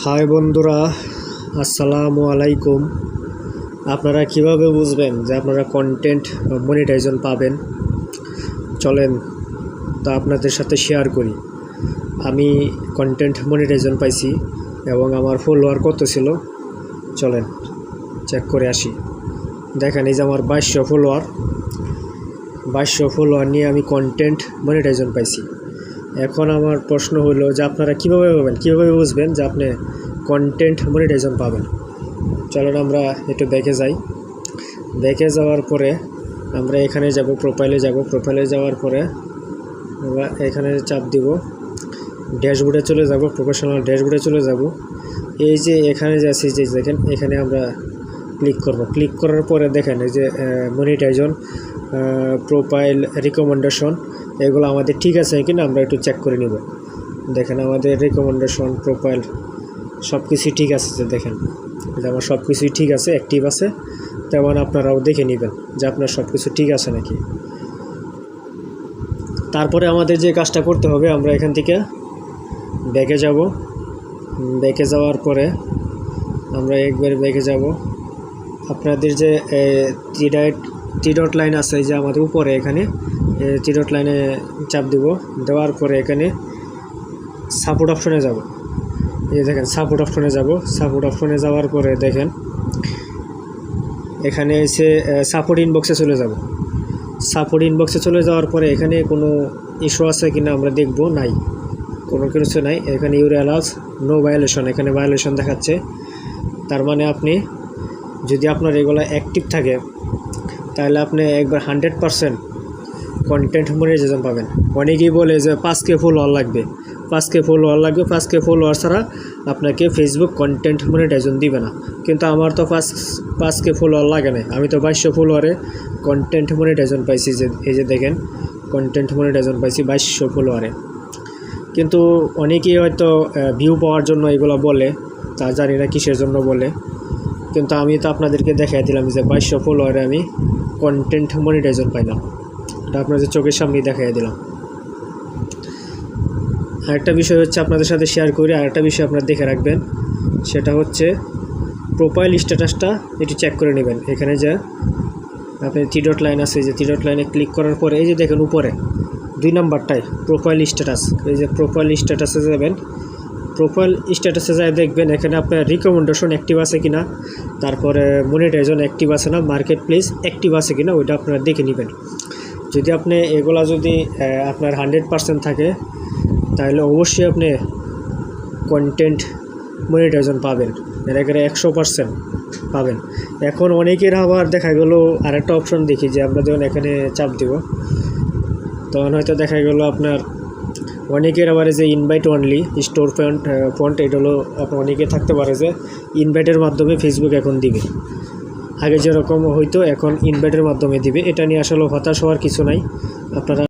High বন্ধুরা, আসসালামু আলাইকুম। আপনারা কীভাবে বুঝবেন যে আপনারা কন্টেন্ট মনিটাইজন পাবেন? চলেন তা আপনাদের সাথে শেয়ার করি। আমি কন্টেন্ট মনিটাইজন পাইছি এবং আমার ফলোয়ার কত ছিল? চলেন চেক করে আসি। দেখেন এই যে আমার বাইশশো ফলোয়ার বাইশশো ফলোয়ার নিয়ে আমি কন্টেন্ট মনিটাইজন পাইছি। এখন আমার প্রশ্ন হলো যে আপনারা কীভাবে পাবেন কীভাবে বুঝবেন যে আপনি কন্টেন্ট মনিটাইজন পাবেন? চলেন আমরা একটু ব্যাকে যাই। ব্যাকে যাওয়ার পরে আমরা এখানে যাব প্রোফাইলে যাব। প্রোফাইলে যাওয়ার পরে আমরা এখানে চাপ দিব। ড্যাশবোর্ডে চলে যাব প্রফেশনাল ড্যাশবোর্ডে চলে যাব। এই যে এখানে যে আছে, যে দেখেন, এখানে আমরা ক্লিক করব। ক্লিক করার পরে দেখেন এই যে মনিটাইজন প্রোফাইল রিকমেন্ডেশন এগুলো আমাদের ঠিক আছে কিনা আমরা একটু চেক করে নিব। দেখেন আমাদের রিকমেন্ডেশন প্রোফাইল সব কিছুই ঠিক আছে যে দেখেন। যে আমার সব কিছুই ঠিক আছে অ্যাক্টিভ আছে, তেমন আপনারাও দেখে নেবেন যে আপনার সব কিছু ঠিক আছে নাকি। তারপরে আমাদের যে কাজটা করতে হবে, আমরা এখান থেকে ব্যাকে যাব। ব্যাকে যাওয়ার পরে আমরা একবার ব্যাকে যাব। আপনাদের যে টি ডাইট টি ডট লাইন আছে যে আমাদের উপরে এখানে টি ডট লাইনে চাপ দিব। দেওয়ার পরে এখানে সাপোর্ট অপশনে যাব। এই দেখেন সাপোর্ট অপশনে যাব। সাপোর্ট অপশনে যাওয়ার পরে দেখেন, এখানে এসে সাপোর্ট ইনবক্সে চলে যাব। সাপোর্ট ইনবক্সে চলে যাওয়ার পরে এখানে কোনো ইস্যু আছে কিনা আমরা দেখব, নাই। কোনো কিছু নাই। এখানে ইউর অ্যালাউস নো ভায়োলেশন এখানে ভায়োলেশন দেখাচ্ছে। তার মানে আপনি যদি আপনার এগুলো অ্যাক্টিভ থাকে, তাহলে আপনি একবার হান্ড্রেড পারসেন্ট কন্টেন্ট মনিটাইজেশন পাবেন অনেকেই বলে যে পাঁচ কে ফলোয়ার লাগবে। পাঁচ কে ফলোয়ার লাগবে পাঁচ কে ফলোয়ার ছাড়া আপনাকে ফেসবুক কন্টেন্ট মনিটাইজেশন দিবে না। কিন্তু আমার তো পাঁচ পাঁচ কে ফলোয়ার লাগে না আমি তো বাইশশো ফলোয়ারে কন্টেন্ট মনিটাইজেশন পাইছি যে, এই যে দেখেন কন্টেন্ট মনিটাইজেশন পাইছি বাইশশো ফলোয়ারে কিন্তু অনেকেই হয়তো ভিউ পাওয়ার জন্য এগুলো বলে, তা জানি না কিসের জন্য বলে। কিন্তু আমি তো আপনাদেরকে দেখাই দিলাম যে বাইশশো ফলোয়ারে আমি কন্টেন্ট মনিটাইজেশন পাইলাম। এটা আপনাদের চোখের সামনেই দেখাই দিলাম। আরেকটা বিষয় হচ্ছে আপনাদের সাথে শেয়ার করি, আরেকটা বিষয় আপনারা দেখে রাখবেন। সেটা হচ্ছে প্রোফাইল স্ট্যাটাসটা এটি চেক করে নেবেন। এখানে যা আপনি টি ডট লাইন আছে, যে টি ডট লাইনে ক্লিক করার পরে এই যে দেখেন উপরে, দুই নাম্বারটায় প্রোফাইল স্ট্যাটাস এই যে প্রোফাইল স্ট্যাটাসে যাবেন প্রোফাইল স্ট্যাটাসে যায় দেখবেন, এখানে আপনার রিকমেন্ডেশন অ্যাক্টিভ আছে কিনা, তারপরে মনিটাইজন অ্যাক্টিভ আছে না মার্কেট প্লেস অ্যাক্টিভ আছে কিনা, ওইটা আপনারা দেখে নেবেন। যদি আপনি এগুলা যদি আপনার হান্ড্রেড পারসেন্ট থাকে, তাহলে অবশ্যই আপনি কন্টেন্ট মনিটাইজন পাবেন। এখানে একশো পারসেন্ট পাবেন। এখন অনেকের আবার দেখা গেলো আরেকটা অপশন দেখি যে আমরা যখন এখানে চাপ দিব, তখন হয়তো দেখা গেল আপনার অনেকের আবার যে invite only store font font এটা হলো অনেকে থাকতে পারে যে ইনভাইটের মাধ্যমে ফেসবুক এখন দিবে। আগে যেরকম হয়তো এখন ইনভাইটের মাধ্যমে দিবে। এটা নিয়ে আসলে হতাশ হওয়ার কিছু নাই। আপনারা